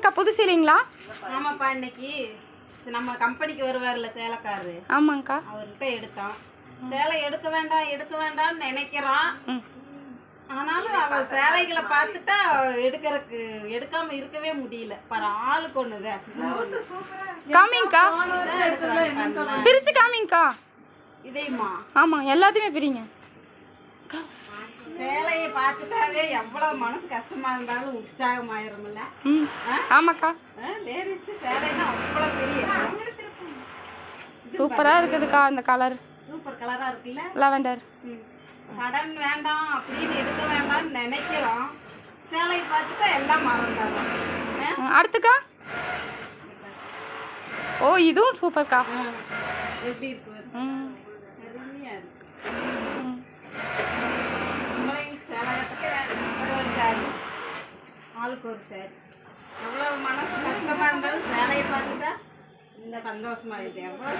என்னங்கக்கா புது சீலைங்களா ஆமாப்பா இன்னைக்கு நம்ம கம்பெனிக்கு வருவார்ல சேலைக்காரரு. ஆமாங்கக்கா அவர்கிட்ட எடுத்தோம். சேலை எடுக்க வேண்டாம் எடுக்க வேண்டாம்னு நினைக்கிறான். ஆனாலும் அவன் சேலைகளை பார்த்துட்டா எடுக்கறதுக்கு எடுக்காம இருக்கவே முடியல. பாரு ஆளுக்கு ஒண்ணுதான் காமிங்கக்கா. பிரிச்சு காமிங்கக்கா. இதையுமா? ஆமாம் எல்லாத்தையுமே பிரிங்க. சேலையை பார்த்துட்டாவே எவ்வளவு மனசு கஷ்டமா இருந்தாலும் உற்சாகமாயிரும்ல ம். ஆமாக்கா. லேடிஸ்க்கு சேலைன்னா அவ்வளோ பெரிய சூப்பராக இருக்குதுக்கா அந்த கலர் சூப்பர் கலரா இருக்குல்ல. லெவண்டர். கடன் வேண்டாம் அப்படின்னு எடுக்க வேண்டாம்னு நினைக்கிறோம். சேலையை பார்த்துட்டா எல்லாம் மறந்துடுறோம் அடுத்துக்கா. ஓ இதுவும் சூப்பர்க்கா. எப்படி இருக்கு பாரு. ம் அருமையா இருக்கு உங்களையும் சேலை கட்டுக்க ஒரு சாரி ஆளுக்கு ஒரு சேர். எவ்வளவு மனசு கஷ்டமா இருந்தாலும் சேலையை பார்த்துட்டா இந்த சந்தோஷமா இருக்குது எவ்வளோ